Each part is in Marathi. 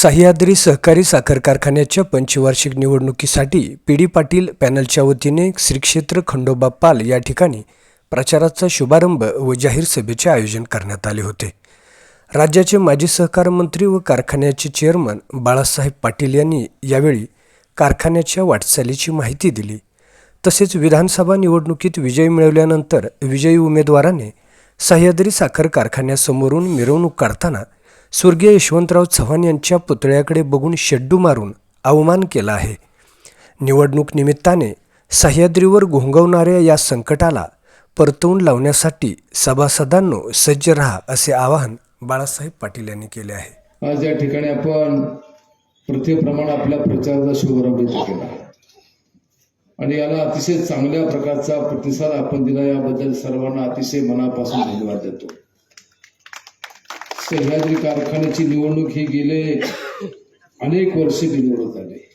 सह्याद्री सहकारी साखर कारखान्याच्या पंचवार्षिक निवडणुकीसाठी पी डी पाटील पॅनलच्या वतीने श्रीक्षेत्र खंडोबा पाल या ठिकाणी प्रचाराचा शुभारंभ व जाहीर सभेचे आयोजन करण्यात आले होते. राज्याचे माजी सहकार मंत्री व कारखान्याचे चेअरमन बाळासाहेब पाटील यांनी यावेळी कारखान्याच्या वाटचालीची माहिती दिली. तसेच विधानसभा निवडणुकीत विजय मिळवल्यानंतर विजयी उमेदवाराने सह्याद्री साखर कारखान्यासमोरून मिरवणूक काढताना स्वर्गीय यशवंतराव चव्हाण यांच्या पुतळ्याकडे बघून शेड्डू मारून अवमान केला आहे. निवडणूक निमित्ताने सह्याद्रीवर घोंगवणाऱ्या या संकटाला परतवून लावण्यासाठी सभासदांनो सज्ज रहा असे आवाहन बाळासाहेब पाटील यांनी केले आहे. आज या ठिकाणी आपण प्रथेप्रमाणे आपल्या प्रचाराचा शुभारंभ केला आणि याला अतिशय चांगल्या प्रकारचा प्रतिसाद आपण दिला याबद्दल सर्वांना अतिशय मनापासून धन्यवाद देतो. सह्याद्री कारखान्याची निवडणूक ही गेले अनेक वर्षे बिनवडत आले.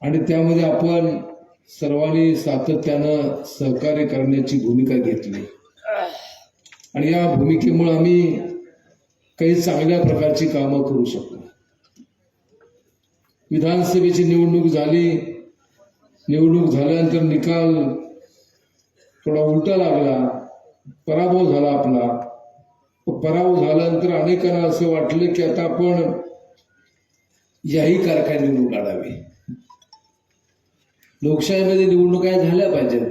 आणि त्यामध्ये आपण सर्वांनी सातत्यानं सहकार्य करण्याची भूमिका घेतली. आणि या भूमिकेमुळे आम्ही काही चांगल्या प्रकारची कामं करू शकतो विधानसभेची निवडणूक झाली. निवडणूक झाल्यानंतर निकाल थोडा उलटा लागला. पराभव झाला आपला. पराभव झाल्यानंतर अनेकांना असं वाटलं की आता आपण याही कारखाने निवडून काढावी. लोकशाहीमध्ये निवडणुका झाल्या पाहिजेत.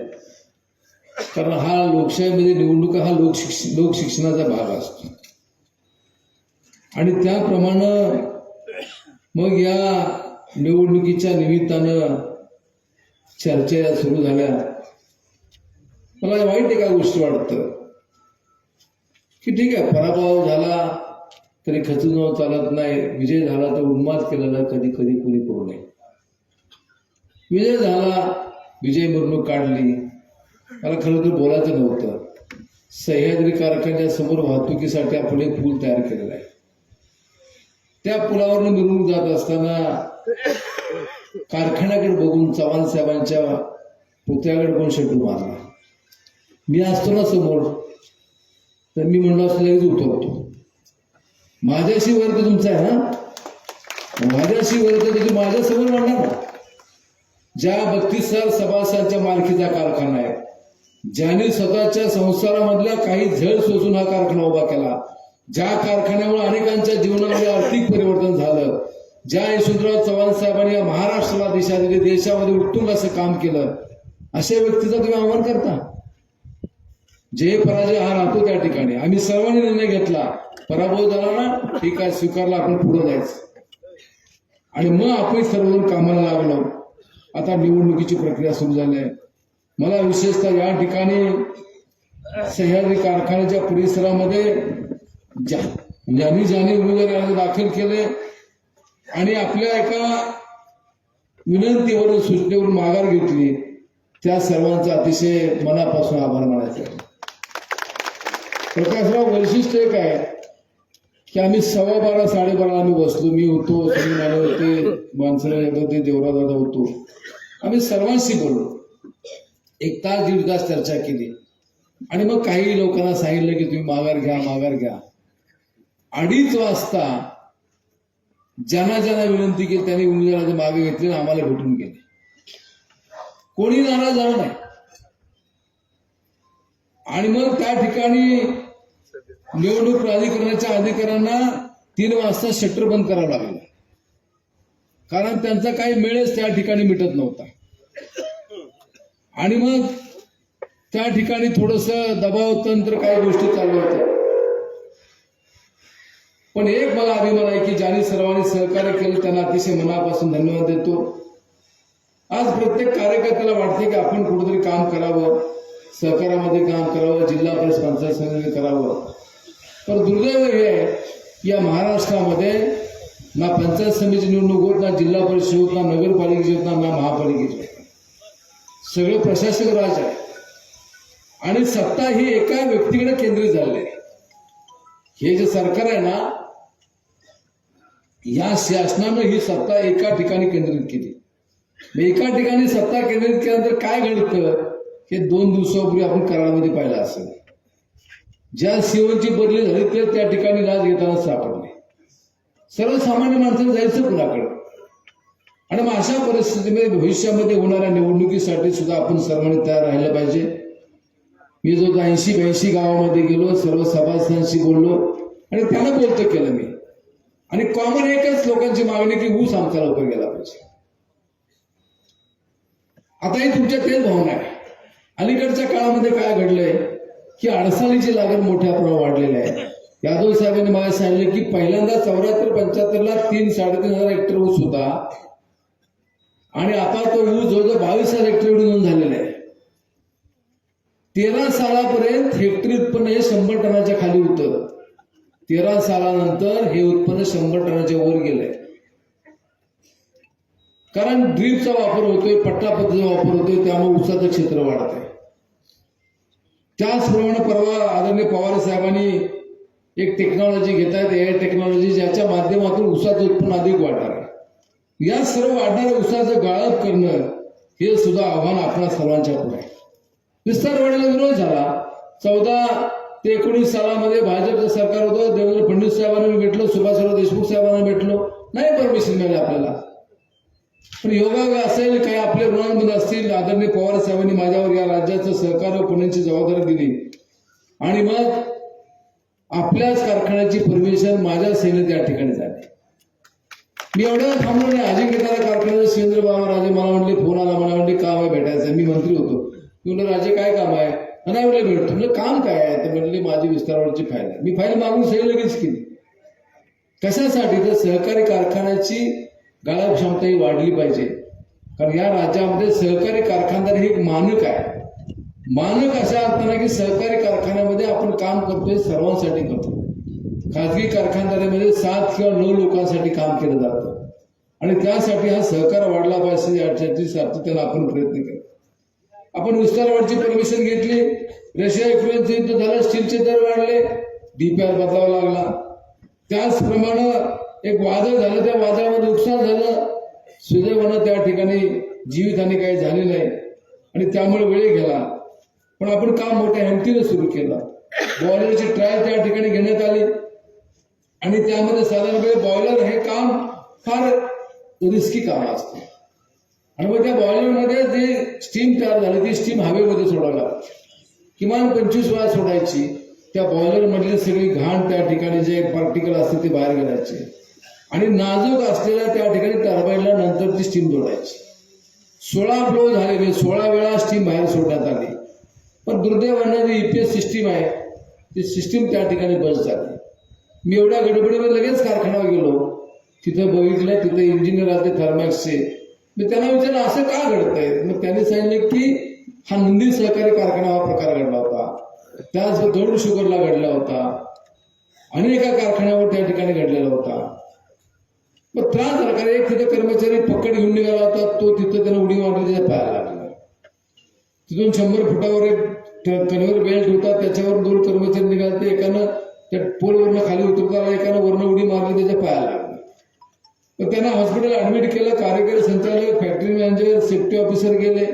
कारण हा लोकशाहीमध्ये निवडणुका हा लोकशिक्ष लोकशिक्षणाचा भाग असतो. आणि त्याप्रमाणे मग या निवडणुकीच्या निमित्तानं चर्चा सुरू झाल्या. मला वाईट एका गोष्टी वाटतं. की ठीक आहे पराभव झाला तरी खचून चालत नाही. विजय झाला तर उन्माद केलेला कधी कधी कुणी करू नये. विजय झाला विजय मिरवणूक काढली. मला खरं तर बोलायचं नव्हतं. सह्याद्री कारखान्याच्या समोर वाहतुकीसाठी आपण एक पूल तयार केलेला आहे. त्या पुलावरनं मिरवणूक जात असताना कारखान्याकडे बघून चव्हाण साहेबांच्या पुतळ्याकडे कोण शेटू मारला? मी असतो ना समोर. तर मी म्हणलो असं लगेच उतरतो माझ्याशी वर्ग तुमचा आहे ना माझ्याशी वर्ग तर तुम्ही माझ्यासमोर म्हणणार ना ज्या बत्तीस हजार सभासदांच्या मालकीचा कारखाना आहे ज्याने स्वतःच्या संसारामधल्या काही झळ सोसून हा कारखाना उभा केला ज्या कारखान्यामुळे अनेकांच्या जीवनामध्ये आर्थिक परिवर्तन झालं ज्या यशवंतराव चव्हाण साहेबांनी या महाराष्ट्राला दिशा दिली देशामध्ये उत्तुंग असं काम केलं अशा व्यक्तीचा तुम्ही आव्हान करता? जय पराजय हा राहतो त्या ठिकाणी. आम्ही सर्वांनी निर्णय घेतला. पराभव झाला ना ठीक आहे स्वीकारला आपण पुढे जायचं. आणि मग आपण सर्वजण कामाला लागलो. आता निवडणुकीची प्रक्रिया सुरू झाली आहे. मला विशेषतः या ठिकाणी सह्याद्री कारखान्याच्या परिसरामध्ये ज्या म्हणजे ज्यांनी ज्यांनी उमेदवारी अर्ज दाखल केले आणि आपल्या एका विनंतीवरून सूचनेवरून माघार घेतली त्या सर्वांचा अतिशय मनापासून आभार मानायचे आहे. प्रकाशराव वैशिष्ट्य एक आहे की आम्ही सव्वा बारा साडेबारा आम्ही बसलो. मी होतो सगळे होते माणसं होते देवरा दादा होतो. आम्ही सर्वांशी बोललो. एक तास दीड तास चर्चा केली. आणि मग काही लोकांना सांगितलं की तुम्ही माघार घ्या माघार घ्या. अडीच वाजता ज्यांना ज्यांना विनंती केली त्यांनी उमेदवाराचे मागे घेतले आणि आम्हाला भेटून गेले. कोणी नाराज झालं नाही. आणि मग त्या ठिकाणी निवडणूक प्राधिकरणाच्या अधिकाऱ्यांना तीन वाजता शटर बंद करावं लागलं. कारण त्यांचा काही मेळच त्या ठिकाणी मिटत नव्हता. आणि मग त्या ठिकाणी थोडस दबाव तंत्र काही गोष्टी चालू होत्या. पण एक मला अभिमान आहे की ज्यांनी सर्वांनी सहकार्य केलं त्यांना अतिशय मनापासून धन्यवाद देतो. आज प्रत्येक कार्यकर्त्याला वाटते की आपण कुठेतरी काम करावं सहकारामध्ये काम करावं जिल्हा परिषद पंचायत समितीमध्ये करावं. पण दुर्दैव हे आहे या महाराष्ट्रामध्ये ना पंचायत समितीची निवडणूक होत ना जिल्हा परिषद होत ना नगरपालिकेची होत ना महापालिकेची होत. सगळं प्रशासक राज आहे आणि सत्ता ही एका व्यक्तीकडे केंद्रित झाली आहे. हे जे सरकार आहे ना या शासनानं ही सत्ता एका ठिकाणी केंद्रित केली. एका ठिकाणी सत्ता केंद्रित केल्यानंतर काय घडतं हे दोन दिवसापूर्वी आपण करारामध्ये पाहिलं असेल. ज्या सीओची बदली झाली ते त्या ठिकाणी लाच घेताना सापडले. सर्वसामान्य माणसाला जायचं कुणाकडे? आणि मग अशा परिस्थितीमध्ये भविष्यामध्ये होणाऱ्या निवडणुकीसाठी सुद्धा आपण सर्वांनी तयार राहिलं पाहिजे. मी जो ऐंशी ब्याऐंशी गावामध्ये गेलो सर्व सभासदांशी बोललो आणि त्यांना बोलतो केलं मी. आणि कॉमन एकच लोकांची मागणी की ऊस आमचा लवकर गेला पाहिजे. आताही तुमच्या तेच भावना आहे. अलीकडच्या काळामध्ये काय घडलंय? की अडचणीची लागण मोठ्या प्रमाणात वाढलेली आहे. यादव साहेबांनी मला सांगितलं की पहिल्यांदा चौऱ्याहत्तर पंच्याहत्तरला तीन साडेतीन हजार हेक्टर ऊस होता. आणि आता तो ऊस जवळजवळ बावीस हजार हेक्टर एवढी नोंद झालेला आहे. तेरा सालापर्यंत हेक्टरी उत्पन्न हे शंभर टनाच्या खाली होतं. तेरा सालानंतर हे उत्पन्न शंभर टनाच्या वर गेलंय. कारण ड्रीपचा वापर होतोय पट्टा पद्धतीचा वापर होतोय त्यामुळे ऊसाचं क्षेत्र वाढत आहे त्याचप्रमाणे परवा आदरणीय पवार साहेबांनी एक टेक्नॉलॉजी घेत आहेत ए टेक्नॉलॉजी ज्याच्या माध्यमातून उसाचं उत्पन्न अधिक वाढणार आहे. या सर्व वाढणाऱ्या उसाचं गाळप करणं हे सुद्धा आव्हान आपल्या सर्वांच्या पुढे आहे. विस्तार वाढीला विरोध झाला. चौदा ते एकोणीस सालामध्ये भाजपचं सरकार होतं. देवेंद्र फडणवीस साहेबांना मी भेटलो सुभाषराव देशमुख साहेबांना भेटलो. नाही परमिशन मिळाली आपल्याला. पण योगायोग असेल काही आपले ऋणांमध्ये असतील आदरणीय पवार साहेबांनी माझ्यावर या राज्याचं सहकार्य पुण्याची जबाबदारी दिली. आणि मग आपल्याच कारखान्याची परमिशन माझ्या सेनेत या ठिकाणी झाली. मी एवढ्या थांबलो नाही. अजिंक्यतारा कारखान्याचे सुरेंद्र बाबा राजे मला म्हणले फोन आला मला म्हणले काम आहे भेटायचं? मी मंत्री होतो. मी म्हणलं राजे काय काम आहे? नाही म्हणले भेटतो म्हणजे काम काय आहे? तर म्हणले माझी विस्तारावरची फाईल आहे. मी फाईल मागून सगळे लगेच केली. कशासाठी? तर सहकारी कारखान्याची गाळप क्षमता ही वाढली पाहिजे. कारण या राज्यामध्ये सहकारी कारखानदार हे एक मानक आहे. मानक अशा अर्थाने की सहकारी कारखान्यामध्ये आपण काम करतोय सर्वांसाठी करतो. खाजगी कारखानदारीमध्ये सात किंवा नऊ लोकांसाठी काम केलं जातं. आणि त्यासाठी हा सहकार वाढला पाहिजे याच्याची सातत्यानं आपण प्रयत्न केला. आपण विस्तारावरची परमिशन घेतली. रशिया युक्रेनचं युद्ध झालं स्टीलचे दर वाढले डीपीआर बदलावा लागला. त्याचप्रमाणे एक वादळ झालं त्या वादळामध्ये नुकसान झालं. सुदैवानं त्या ठिकाणी जीवितहानी काही झाली नाही. आणि त्यामुळे वेळ गेला. पण आपण काम मोठ्या हिमतीनं सुरू केलं? बॉयलरची ट्रायल त्या ठिकाणी घेण्यात आली. आणि त्यामध्ये साधारणपणे बॉयलर हे काम फार रिस्की काम असते. आणि मग त्या बॉयलरमध्ये जे स्टीम तयार झाली ती स्टीम हवेमध्ये सोडायला किमान पंचवीस वेळा सोडायची. त्या बॉयलरमधली सगळी घाण त्या ठिकाणी जे पार्टिकल असते ते बाहेर गेल्याचे आणि नाजूक असलेल्या त्या ठिकाणी टर्बाईनला नंतर ती स्टीम जोडायची. सोळा फ्लो झालेले म्हणजे सोळा वेळा स्टीम बाहेर सोडण्यात आली. पण दुर्दैवानं जी ईपीएस सिस्टीम आहे ती सिस्टीम त्या ठिकाणी बंद झाली. मी एवढ्या गडबडीमध्ये लगेच कारखान्यावर गेलो. तिथं बघितलं तिथं इंजिनियर आले थर्मॅक्सचे मी त्यांना विचारलं असं का घडतंय? मग त्यांनी सांगितलं की हा नंदी सहकारी कारखाना हा प्रकार घडला होता. त्याच गरुड शुगरला घडला होता. अनेका कारखान्यावर त्या ठिकाणी घडलेला होता. मग त्रास झाला एक तिथं कर्मचारी पकड घेऊन निघाला होता तो तिथं त्यानं उडी मारली त्याच्या पायाला लागला. तिथून शंभर फुटावर एक कन्व्हेअर बेल्ट होता त्याच्यावर दोन कर्मचारी निघाले एकानं त्या पोलवरनं खाली उतरताना एकानं वरनं उडी मारली त्याच्या पायाला लागली. मग त्यांना हॉस्पिटल ऍडमिट केलं कार्यकारी संचालक फॅक्टरी मॅनेजर सेफ्टी ऑफिसर गेले.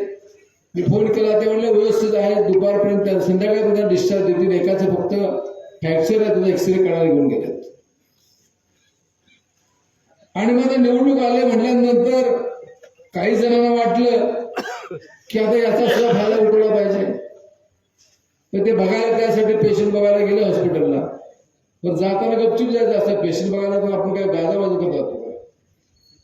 मी फोन केला ते म्हणले व्यवस्थित आहे दुपारपर्यंत संध्याकाळपर्यंत डिस्चार्ज देतील एकाचं फक्त फ्रॅक्चर आहे त्याचा एक्सरे काढायला घेऊन गेले. आणि मग निवडणूक आले म्हटल्यानंतर काही जणांना वाटलं की आता याचा सुद्धा फायदा उठवला पाहिजे. तर ते बघायला त्यासाठी पेशंट बघायला गेले हॉस्पिटलला पण जाताना गपचूप जायचं असतं. पेशंट बघायला तर आपण काय गाजाबाजू करत जातो का?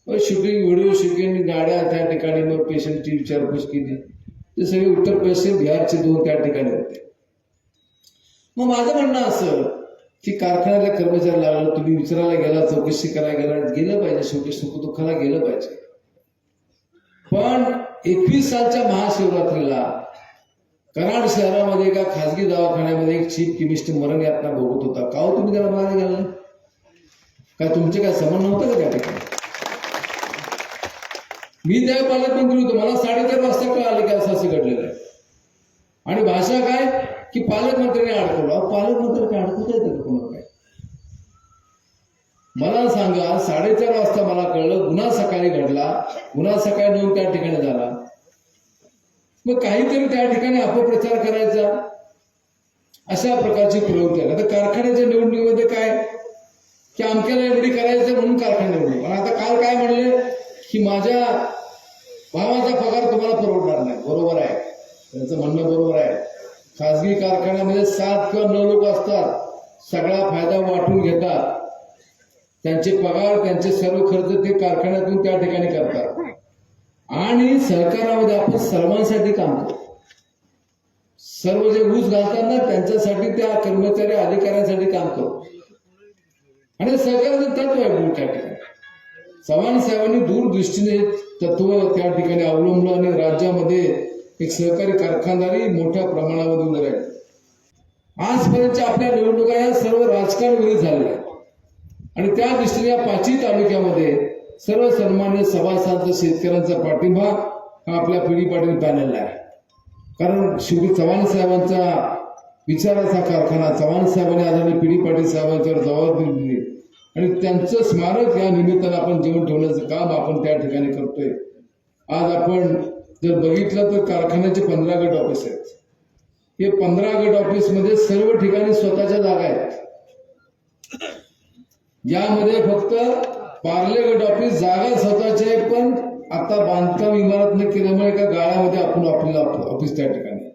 मग शूटिंग व्हिडिओ शूटिंग गाड्या त्या ठिकाणी मग पेशंटची विचारपूस केली. ते सगळे उत्तर प्रदेश बिहारचे दोन त्या ठिकाणी होते. मग माझं म्हणणं असं की कारखान्याला कर्मचारी लागला तुम्ही विचारायला गेला चौकशी करायला गेला गेलं पाहिजे शेवटी सुखदुःखाला गेलं पाहिजे. पण एकवीस सालच्या महाशिवरात्रीला कराड शहरामध्ये एका खासगी दवाखान्यामध्ये एक चीफ केमिस्ट मरण यातना भोगत होता. का हो तुम्ही त्याला बघायला गेला काय तुमचे काय समन नव्हतं का त्या ठिकाणी? मी त्या पालकमंत्री होतो. मला साडेचार वाजता कळालं की असं असं घडलेलं आहे. आणि भाषा काय? की पालकमंत्र्यांनी अडकवलं? अहो, पालकमंत्री काय अडकवता येतं का कोणाला काय? मला सांगा साडेचार वाजता मला कळलं गुन्हा सकाळी घडला. गुन्हा सकाळी नेऊन त्या ठिकाणी झाला. मग काहीतरी त्या ठिकाणी अपप्रचार करायचा. अशा प्रकारची प्रवृत्ती आहे आता कारखान्याच्या निवडणुकीमध्ये काय? की अमक्याला एवढी करायचं म्हणून कारखाना एवढी पण आता काल काय म्हणले? की माझ्या भावाचा पगार तुम्हाला परवडणार नाही. बरोबर आहे. त्यांचं म्हणणं बरोबर आहे. खासगी कारखान्यामध्ये सात किंवा नऊ लोक असतात. सगळा फायदा वाटून घेतात. त्यांचे पगार त्यांचे सर्व खर्च ते कारखान्यातून त्या ठिकाणी करतात. आणि सरकारामध्ये आपण सर्वांसाठी काम करतो. सर्व जे ऊस घालतात ना त्यांच्यासाठी त्या कर्मचारी अधिकाऱ्यांसाठी काम करतो. आणि सरकारचं तत्व आहे त्या ठिकाणी. चव्हाण साहेबांनी दूरदृष्टीने तत्व त्या ठिकाणी अवलंबलं आणि राज्यामध्ये एक सहकारी कारखानदारी मोठ्या प्रमाणामध्ये उभं राहील आजपर्यंतच्या आपल्या निवडणुका या सर्व राजकारण विरुद्ध झालेल्या आहेत. आणि त्या दृष्टीने या पाचही तालुक्यामध्ये सर्व सन्मान्य सभासदांचा शेतकऱ्यांचा पाठिंबा हा आपल्या पिढी पाटील पॅनलला आहे. कारण शेवटी चव्हाण साहेबांचा विचाराचा कारखाना चव्हाण साहेबांनी आदरणीय पिढी पाटील साहेबांच्यावर जबाबदारी दिली. आणि त्यांचं स्मारक या निमित्तानं आपण जीवन ठेवण्याचं काम आपण त्या ठिकाणी करतोय. आज आपण जर बघितलं तर कारखान्याचे पंधरा गट ऑफिस आहेत. हे पंधरा गट ऑफिसमध्ये सर्व ठिकाणी स्वतःच्या जागा आहेत. यामध्ये फक्त पार्ले गट ऑफिस जागा स्वतःची आहे पण आता बांधकाम इमारत न केल्यामुळे एका गाळ्यामध्ये आपण आपल्याला ऑफिस त्या ठिकाणी.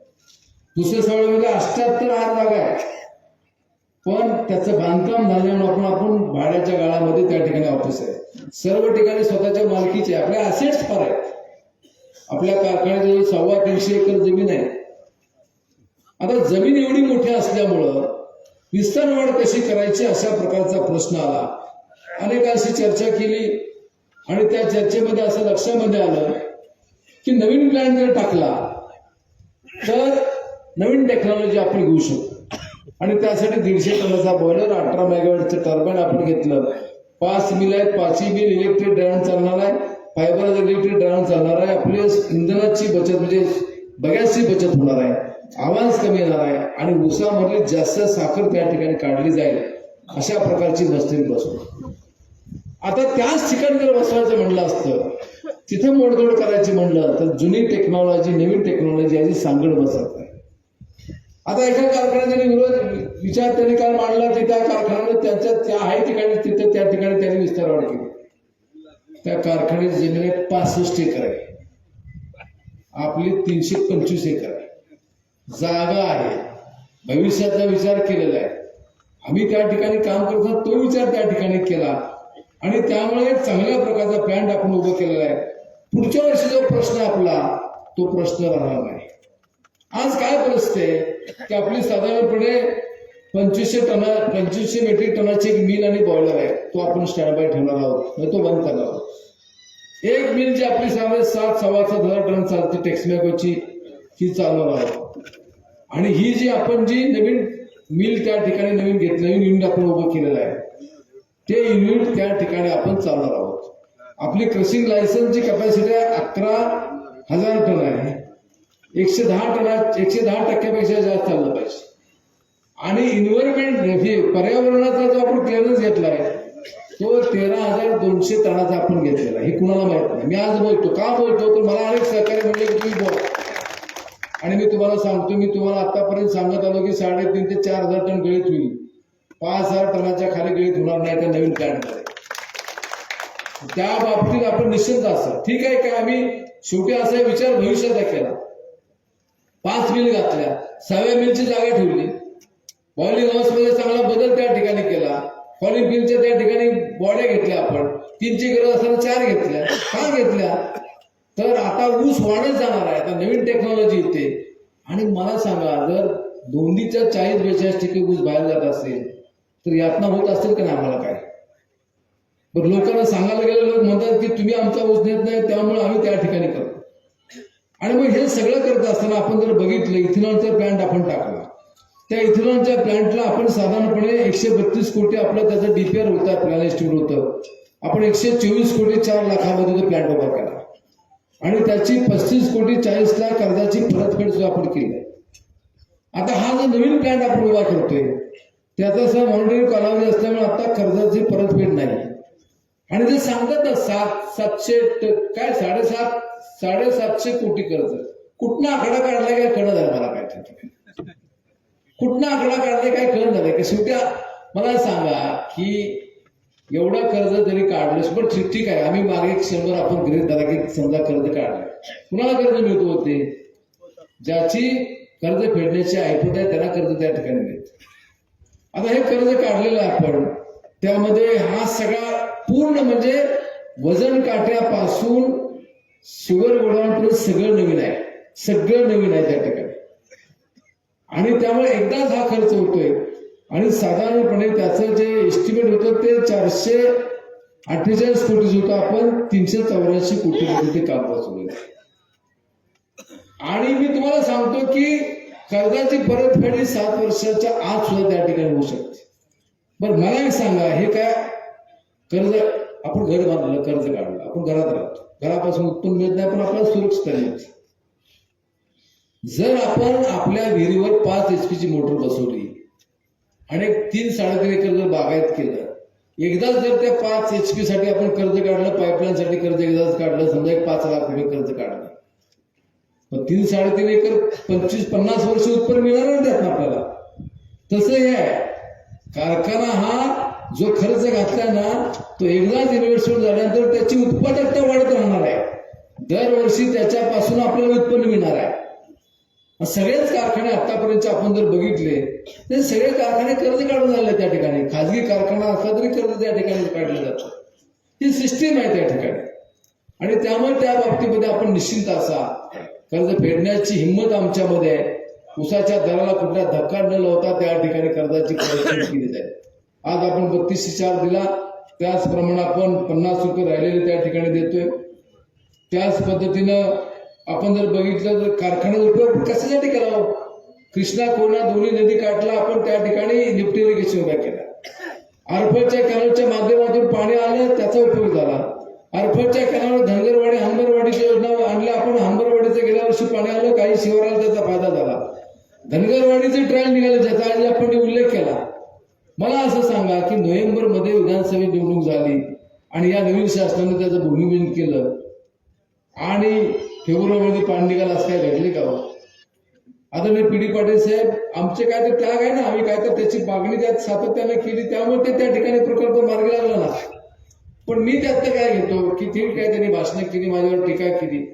दुसऱ्या सवळीमध्ये अष्ट्याहत्तर आठ जागा आहेत. पण त्याचं बांधकाम झाल्यामुळे आपण आपण भाड्याच्या गाळामध्ये त्या ठिकाणी ऑफिस आहे. सर्व ठिकाणी स्वतःच्या मालकीचे आपले असेट्स फार आहेत. आपल्या कारखान्याजवळ सव्वा तीनशे एकर जमीन आहे. आता जमीन एवढी मोठी असल्यामुळं विस्तार वाढ कशी करायची अशा प्रकारचा प्रश्न आला. अनेकांशी चर्चा केली आणि त्या चर्चेमध्ये असं लक्षामध्ये आलं की नवीन प्लॅन जर टाकला तर नवीन टेक्नॉलॉजी आपण घेऊ शकतो आणि त्यासाठी दीडशे टनाचा बॉयलर अठरा मेगावॅटचं टर्बाईन आपण घेतलं. पाच मिल आहेत पाचही मिल इलेक्ट्रिक ड्रायव्हर चालणार आहे. फायबर इलेक्ट्रिक ड्रायव्हन चालणार आहे आपली इंधनाची बचत म्हणजे बऱ्याचशी बचत होणार आहे. आवाज कमी येणार आहे आणि ऊसामधली जास्त साखर त्या ठिकाणी काढली जाईल. अशा प्रकारची मस्ती बसवू आता त्याच ठिकाणी जर बसवायचं म्हणलं असतं तिथे मोडतोड करायची म्हणलं तर जुनी टेक्नॉलॉजी नवीन टेक्नॉलॉजी याची सांगड बसत आहे आता एका कारखान्याने विरोध विचार त्यांनी काय मांडला की त्या कारखान्याने त्यांच्या त्या आहे ठिकाणी तिथे त्या ठिकाणी त्यांनी विस्तार वाढ केली. त्या कारखान्याची जमीन आहे पासष्ट एकर आहे. आपली तीनशे पंचवीस एकर आहे. जागा आहे. भविष्याचा विचार केलेला आहे. आम्ही त्या ठिकाणी काम करतो तो विचार त्या ठिकाणी केला. आणि त्यामुळे चांगल्या प्रकारचा प्लॅन्ट आपण उभं केलेला आहे. पुढच्या वर्षी जो प्रश्न आपला तो प्रश्न राहणार नाही. आज काय परिस्थिती आहे? की आपली साधारणपणे पंचवीसशे टना पंचवीसशे मेट्रिक टनाची एक मिल आणि बॉयलर आहे. तो आपण स्टँड बाय ठेवणार आहोत. म्हणजे तो बंद करणार आहोत. एक मिल जी आपली साधारण सात सव्वा सात हजार टन चालते टेक्समॅकोची ही चालणार आहोत. आणि ही जी आपण जी नवीन मिल त्या ठिकाणी नवीन घेत नवीन युनिट आपण उभं केलेलं आहे ते युनिट त्या ठिकाणी आपण चालवणार आहोत. आपली क्रशिंग लायसन्सची कॅपॅसिटी आहे अकरा हजार टन आहे. एकशे दहा टना एकशे दहा टक्क्यापेक्षा जास्त चाललं पाहिजे. आणि इन्व्हायरमेंट हे पर्यावरणाचा जो आपण क्लिअरन्स घेतलाय तो तेरा हजार दोनशे तणाचा आपण घेतलेला हे कुणाला माहीत नाही. मी आज बोलतो. का बोलतो? तर मला अनेक सहकारी म्हणले की तुम्ही बोल. आणि मी तुम्हाला सांगतो मी तुम्हाला आतापर्यंत सांगत आलो की साडेतीन ते चार हजार टन गळीत होईल. पाच हजार टनाच्या खाली गळीत होणार नाही त्या नवीन प्लॅनमध्ये त्या बाबतीत आपण निश्चित असतात. ठीक आहे का आम्ही शेवटी असा विचार भविष्याचा केला. पाच मिल घातल्या. सहाव्या मिलची जागा ठेवली. बॉलिंग हाऊसमध्ये चांगला बदल त्या ठिकाणी केला. बॉलिंग पिनच्या त्या ठिकाणी बॉड्या घेतल्या आपण. तीनची गरज असताना चार घेतल्या. का घेतल्या? तर आता ऊस वाढत जाणार आहे. आता नवीन टेक्नॉलॉजी येते. आणि मला सांगा जर दोन्हीच्या चाळीस बेचाळीस टक्के ऊस बाहेर जात असेल तर यातना होत असतील का नाही आम्हाला काय? बरं लोकांना सांगायला गेलं लोक म्हणतात की तुम्ही आमचा ऊस देत नाही त्यामुळे आम्ही त्या ठिकाणी करतो. आणि मग हे सगळं करत असताना आपण जर बघितलं इथेनॉलचा प्लांट आपण टाकला. त्या इथेनॉलच्या प्लॅन्टला आपण साधारणपणे एकशे बत्तीस कोटी आपलं त्याचं डीपीआर होतं आपल्याला एस्टिमेट होतं. आपण एकशे चोवीस कोटी चार लाखामध्ये तो प्लॅन्ट उभा केला. आणि त्याची पस्तीस कोटी चाळीस लाख कर्जाची परतफेड सुद्धा आपण केली. आता हा जो नवीन प्लॅन्ट आपण उभा करतोय त्याचा सर मॉनिटरिंग कालावधी असल्यामुळे आता कर्जाची परतफेड नाही. आणि ते सांगतात ना सात सातशे काय साडेसात साडेसातशे कोटी कर्ज. कुठला आकडा काढला काय कळलं झालं मला काय ठिकाणी कुठनं आकडा काढलाय काय कळलं झालंय की शेवटी मला सांगा की एवढं कर्ज जरी काढलं पण ठीक ठीक आहे. आम्ही मागे एक शंभर आपण गृहित धरा की समजा कर्ज काढलं कुणाला कर्ज मिळतो होते ज्याची कर्ज फेडण्याची ऐपत आहे त्याला कर्ज त्या ठिकाणी मिळते. आता हे कर्ज काढलेलं आहे आपण त्यामध्ये हा सगळा पूर्ण म्हणजे वजन काट्यापासून शुगर गोडाऊनपर्यंत सगळं नवीन आहे. सगळं नवीन आहे त्या ठिकाणी. आणि त्यामुळे एकदाच हा खर्च होतोय. आणि साधारणपणे त्याचं जे एस्टिमेट होतं ते चारशे अठ्ठेचाळीस कोटी होतं आपण तीनशे चौऱ्याऐंशी कोटी ते काम बसवलं आणि मी तुम्हाला सांगतो की कर्जाची परतफेड ही सात वर्षाच्या आत सुद्धा त्या ठिकाणी होऊ शकते. बरं मला एक सांगा हे काय कर्ज आपण घर बांधलं कर्ज काढलं आपण घरात राहतो. घरापासून उत्पन्न मिळत नाही पण आपल्याला सुरक्षितता मिळते. जर आपण आपल्या विहिरीवर पाच एच ची मोटर बसवली आणि तीन साडेतीन एकर जर बागायत केलं एकदाच जर त्या पाच एच पी साठी आपण कर्ज काढलं पाईपलाईन साठी कर्ज एकदाच काढलं समजा एक पाच लाख रुपये कर्ज काढलं. मग तीन साडेतीन एकर पंचवीस पन्नास वर्ष उत्पन्न मिळणार ना त्यात आपल्याला. तसं हे आहे. कारखाना हा जो खर्च घातला ना तो एकदाच इन्व्हेस्टमेंट झाल्यानंतर त्याची उत्पादकता वाढत राहणार आहे. दरवर्षी त्याच्यापासून आपल्याला उत्पन्न मिळणार आहे. सगळेच कारखाने आतापर्यंत आपण जर बघितले तर सगळे कारखाने कर्ज काढून झाले त्या ठिकाणी. खाजगी कारखाना असला तरी कर्ज त्या ठिकाणी काढलं जातं. ही सिस्टीम आहे त्या ठिकाणी. आणि त्यामुळे त्या बाबतीमध्ये आपण निश्चिंत असा. कर्ज फेडण्याची हिंमत आमच्यामध्ये आहे. उसाच्या दराला कुठला धक्का न लावता त्या ठिकाणी कर्जाची केली जाईल. आज आपण बत्तीसशे चार दिला. त्याचप्रमाणे आपण पन्नास रुपये राहिलेले त्या ठिकाणी देतोय. त्याच पद्धतीनं आपण जर बघितलं तर कारखान्याचा उपयोग कशासाठी करावं कृष्णा कोणा दोन्ही नदी काठला आपण त्या ठिकाणी लिफ्ट इरिगेशन उभ्या केला. आरफळच्या कॅनलच्या माध्यमातून पाणी आलं त्याचा उपयोग झाला. आरफळच्या कॅनलवर धनगरवाडी हंबरवाडीच्या योजना आणल्या आपण हंबरवाडीचं गेल्या वर्षी पाणी आलं काही शिवाराला त्याचा फायदा झाला. धनगरवाडीचे ट्रायल निघाले ज्याचा आज आपण उल्लेख केला. मला असं सांगा की नोव्हेंबरमध्ये विधानसभेत निवडणूक झाली आणि या नवीन शासनाने त्याचं भूमिपूजन केलं. आणि फेब्रुवारीमध्ये पाणी असं काय घडले का हो? आता आदरणीय पी डी पाटील साहेब आमचे काय तर त्याग आहे ना आम्ही काय तर त्याची मागणी त्यात सातत्याने केली त्यामुळे ते त्या ठिकाणी प्रकल्प मार्गी लागला ना. पण मी त्यात काय घेतो की ठीक आहे त्यांनी भाषणं केली माझ्यावर टीका केली.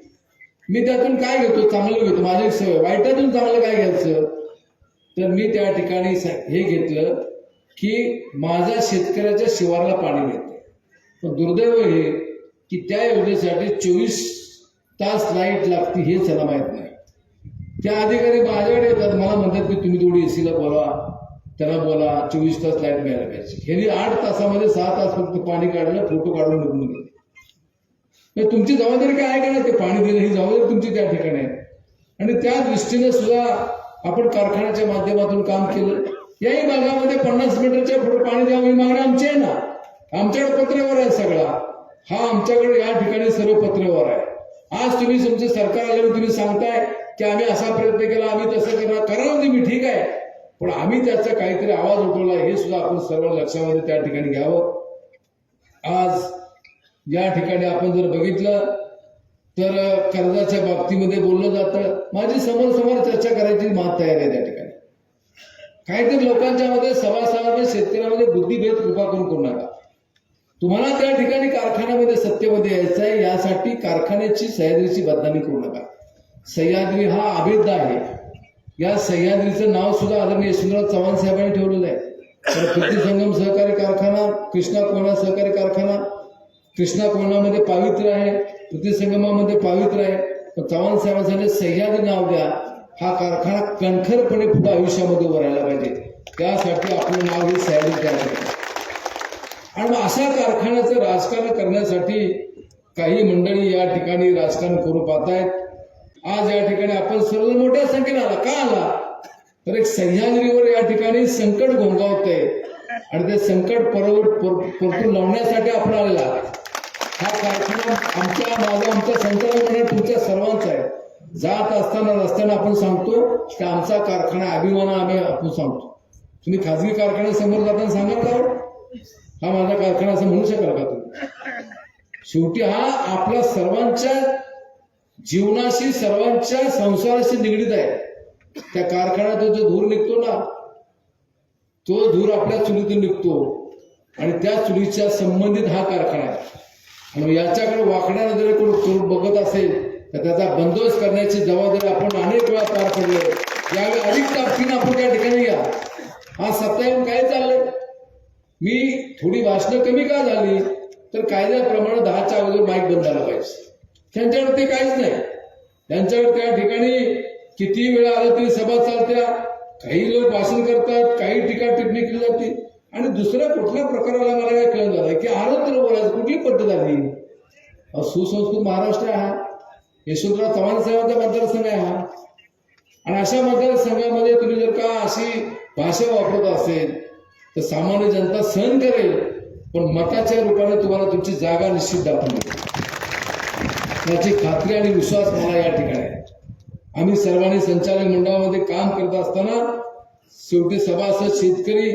मी त्यातून काय घेतो चांगलं घेतो माझी सवय वाईटातून चांगलं काय घ्यायचं? तर मी त्या ठिकाणी हे घेतलं की माझ्या शेतकऱ्याच्या शिवारला पाणी मिळते. पण दुर्दैव हे की त्या योजनेसाठी चोवीस तास लाइट लागते हे त्याला माहीत नाही. त्या अधिकारी माझ्याकडे येतात मला म्हणतात की तुम्ही थोडी एसीला बोला त्याला बोला चोवीस तास लाइट मिळायला पाहिजे. ह्यांनी आठ तासामध्ये सहा तास फक्त पाणी काढलं फोटो काढून निघून गेले तुमची जबाबदारी काय आहे का ते पाणी देणं? ही जबाबदारी तुमची त्या ठिकाणी आहे. आणि त्या दृष्टीने सुद्धा आपण कारखान्याच्या माध्यमातून काम केलं. याही भागामध्ये पन्नास मीटरच्या पुढे पाणी द्यावं ही मागणी आमची आहे ना. आमच्याकडे पत्रेवर आहे सगळा. हा आमच्याकडे या ठिकाणी सर्व पत्रेवर आहे. आज तुम्ही तुमचं सरकार आल्यावर तुम्ही सांगताय की आम्ही असा प्रयत्न केला आम्ही तसं केला. करा ना तुम्ही ठीक आहे. पण आम्ही त्याचा काहीतरी आवाज उठवला हे सुद्धा आपण सर्व लक्षामध्ये त्या ठिकाणी घ्यावं. आज या ठिकाणी आपण जर बघितलं तर कर्जाच्या बाबतीमध्ये बोललं जातं. माझी समोर समोर चर्चा करायची मात तयार आहे त्या ठिकाणी. काहीतरी लोकांच्या मध्ये सभासदामध्ये शेतकऱ्यामध्ये बुद्धिभेद कृपा करून करू नका तुम्हाला त्या ठिकाणी कारखान्यामध्ये सत्तेमध्ये यायचं आहे यासाठी कारखान्याची सह्याद्रीची बदनामी करू नका. सह्याद्री हा अभेद आहे. या सह्याद्रीचं नाव सुद्धा आदरणीय यशवंतराव चव्हाण साहेबांनी ठेवलेलं आहे. तर कृती संगम सहकारी कारखाना कृष्णा कोयना सहकारी कारखाना कृष्णा कोयनामध्ये पावित्र्य आहे कृती संगमामध्ये पावित्र्य आहे. पण चव्हाण साहेबांसाठी सह्याद्री नाव द्या हा कारखाना कणखरपणे पुढे आयुष्यामध्ये उभा राहायला पाहिजे. त्यासाठी आपलं नाव हे सह्याद्री तयार केलं आणि मग अशा कारखान्याचं राजकारण करण्यासाठी काही मंडळी या ठिकाणी राजकारण करू पाहतायत. आज या ठिकाणी आपण सर्व मोठ्या संख्येने आला. का आला? तर एक सह्याद्रीवर या ठिकाणी संकट घोंगावतंय आणि ते संकट परतून लावण्यासाठी आपण आलेला हा कारखाना आमच्या माझा आमच्या संचालक मंडळ तुमच्या सर्वांचा आहे. जात असताना रस्त्याने आपण सांगतो की आमचा कारखाना अभिमान आम्ही आपण सांगतो. तुम्ही खाजगी कारखान्यासमोर जाताना सांगा हा माझा कारखाना असं म्हणू शकाल का तुम्ही? शेवटी हा आपल्या सर्वांच्या जीवनाशी सर्वांच्या संसाराशी निगडीत आहे. त्या कारखान्यातून जो धूर निघतो ना तो धूर आपल्या चुलीतून निघतो. आणि त्या चुलीच्या संबंधित हा कारखाना आहे. आणि याच्याकडे वाकड्या जर कोण कोण बघत असेल तर त्याचा बंदोबस्त करण्याची जबाबदारी आपण अनेक वेळा पार पडले यावेळी अधिक ताकदीनं आपण त्या ठिकाणी या. हा सत्ता येऊन काय चाललंय? मी थोडी भाषणं कमी का झाली? तर कायद्याप्रमाणे दहाच्या अगोदर माईक बंद झाला पाहिजे. त्यांच्याकडे ते काहीच नाही. त्यांच्याकडे त्या ठिकाणी किती वेळा आलं तरी सभा चालत्या. काही लोक भाषण करतात काही टीका टिप्पणी केली जाते. आणि दुसऱ्या कुठल्या प्रकाराला मला काय कळून झालं की आलं तर बोलायचं कुठली पद्धत आली सुसंस्कृत महाराष्ट्र हा. यशवंतराव चव्हाण साहेबांचा मतदारसंघ आहे हा. आणि अशा मतदारसंघामध्ये तुम्ही जर का अशी भाषा वापरत असेल तर सामान्य जनता सहन करेल पण मताच्या रूपाने तुम्हाला तुमची जागा निश्चित दाखवून देईल. याची खात्री आणि विश्वास मला या ठिकाणी आम्ही सर्वांनी संचालक मंडळामध्ये काम करत असताना शेवटी सभासद शेतकरी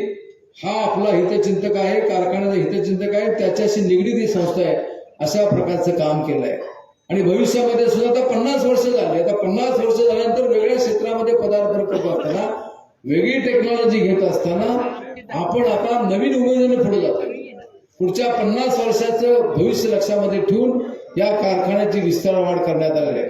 हा आपला हितचिंतक आहे कारखान्याचा हितचिंतक आहे त्याच्याशी निगडीत ही संस्था आहे अशा प्रकारचं काम केलं आहे. आणि भविष्यामध्ये सुद्धा आता पन्नास वर्ष झाली. आता पन्नास वर्ष झाल्यानंतर वेगळ्या क्षेत्रामध्ये पदार्पण करत असताना वेगळी टेक्नॉलॉजी घेत असताना आपण आता नवीन उमेदीने पुढे जातो पुढच्या पन्नास वर्षाचं भविष्य लक्षामध्ये ठेवून या कारखान्याची विस्तार वाढ करण्यात आलेली आहे.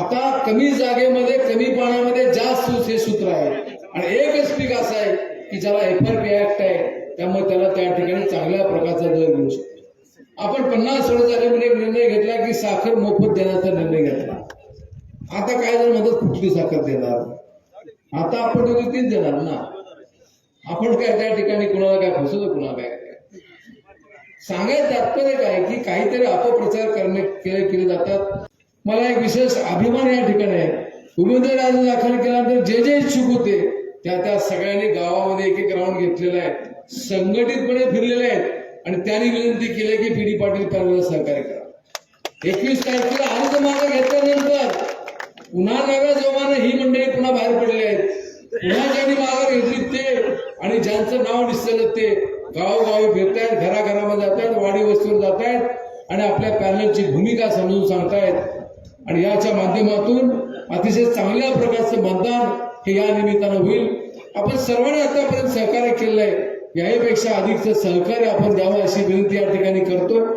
आता कमी जागेमध्ये कमी पाण्यामध्ये जास्त ऊस हे सूत्र आहे. आणि एकच पीक असं आहे की ज्याला एफआरपी ऍक्ट आहे त्यामुळे त्याला त्या ठिकाणी चांगल्या प्रकारचा दर मिळू शकतो. आपण पन्नास वर्ष झाले म्हणजे एक निर्णय घेतला की साखर मोफत देण्याचा निर्णय घेतला. आता काय जर म्हणतात कुठली साखर देणार? आता आपण दोघे तीच देणार ना? आपण काय त्या ठिकाणी कुणाला काय फसवतो कुणाला काय? सांगायचं तात्पर्य काय की काहीतरी अपप्रचार करणे केले केले जातात. मला एक विशेष अभिमान या ठिकाणी आहे. उमेदवारी अर्ज दाखल केल्यानंतर जे जे इच्छुक होते त्या त्या सगळ्यांनी गावामध्ये एक एक राऊंड घेतलेला आहे. संघटितपणे फिरलेले आहेत. आणि त्यांनी विनंती केली की पी डी पाटील पॅनलला सहकार्य करा. एकवीस तारखेला अर्ज मागे घेतल्यानंतर पुन्हा नव्या जोमानं ही मंडळी पुन्हा बाहेर पडली आहेत. पुन्हा ज्यांनी माघार घेतली ते. आणि ज्यांचं नाव दिसलेलं ते गावोगावी फिरतायत घराघरामध्ये जातायत वाडी वस्तीवर जातायत आणि आपल्या पॅनलची भूमिका समजून सांगतायत. आणि याच्या माध्यमातून अतिशय चांगल्या प्रकारचं मतदान हे या निमित्तानं होईल. आपण सर्वांनी आतापर्यंत सहकार्य केलंय. याहीपेक्षा अधिकचं सहकार्य आपण द्यावं अशी विनंती या ठिकाणी करतो.